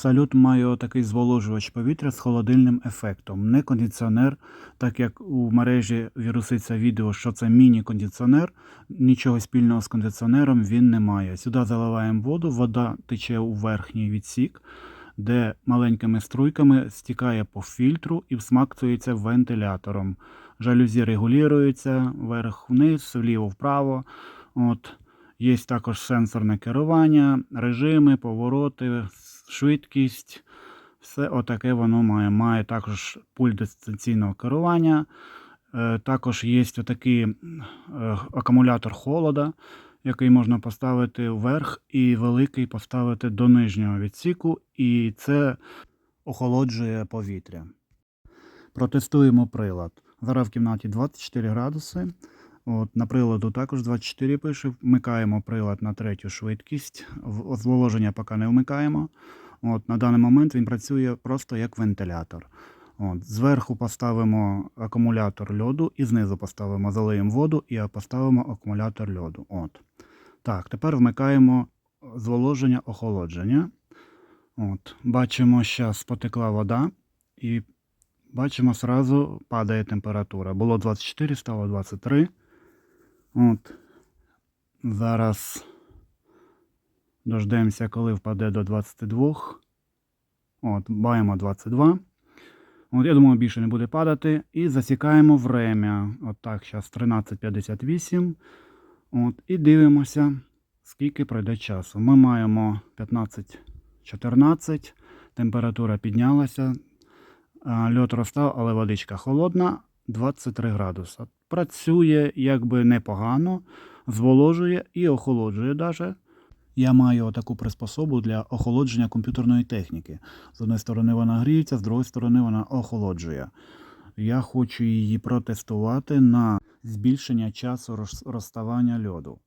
Салют має такий зволожувач повітря з холодильним ефектом. Не кондиціонер, так як у мережі віруситься відео, що це міні-кондиціонер. Нічого спільного з кондиціонером він не має. Сюди заливаємо воду, вода тече у верхній відсік, де маленькими струйками стікає по фільтру і всмактується вентилятором. Жалюзі регулюються вверх-вниз, вліво-вправо. От. Є також сенсорне керування, режими, повороти, швидкість. Все отаке воно має. Має також пульт дистанційного керування. Е, Також є отакий е, акумулятор холода, який можна поставити вверх, і великий поставити до нижнього відсіку, і це охолоджує повітря. Протестуємо прилад. Зараз в кімнаті 24 градуси. От, на приладу також 24 пише. Вмикаємо прилад на третю швидкість. Зволоження поки не вмикаємо. От, на даний момент він працює просто як вентилятор. От, зверху поставимо акумулятор льоду і знизу поставимо, залиємо воду і поставимо акумулятор льоду. От. Так, тепер вмикаємо зволоження охолодження. От, бачимо, зараз потекла вода і бачимо, сразу падає температура. Було 24, стало 23. От. Зараз дождемося, коли впаде до 22. От, маємо 22. От, я думаю, більше не буде падати. І засікаємо время. От так, зараз 13.58. От, і дивимося, скільки пройде часу. Ми маємо 15.14. Температура піднялася. Льот розстав, але водичка холодна. 23 градуса. Працює якби непогано, зволожує і охолоджує даже. Я маю таку приспособу для охолодження комп'ютерної техніки. З однієї сторони вона гріється, з другої сторони вона охолоджує. Я хочу її протестувати на збільшення часу розставання льоду.